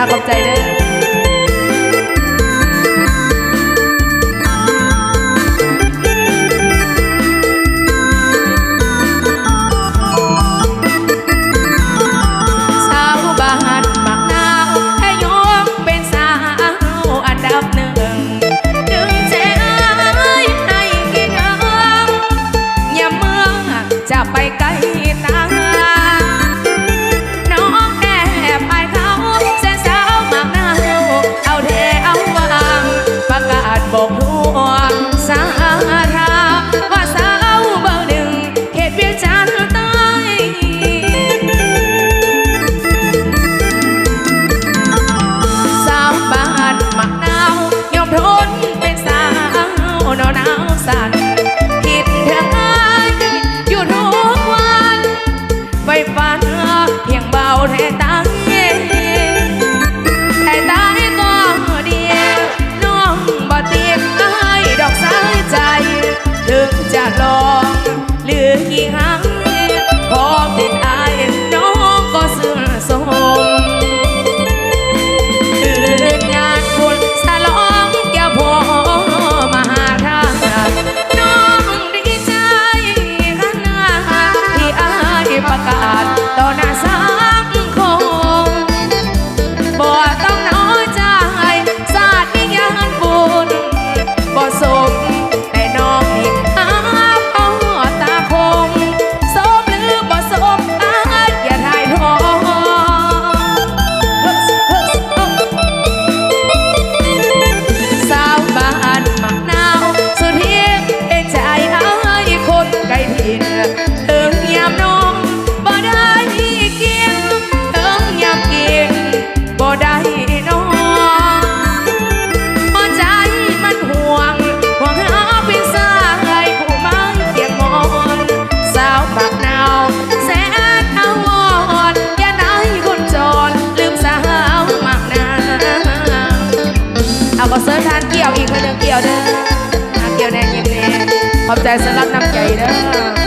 อะขอบใจเด้อ пока. ขอบใจสำหรับน้ำใจเด้อ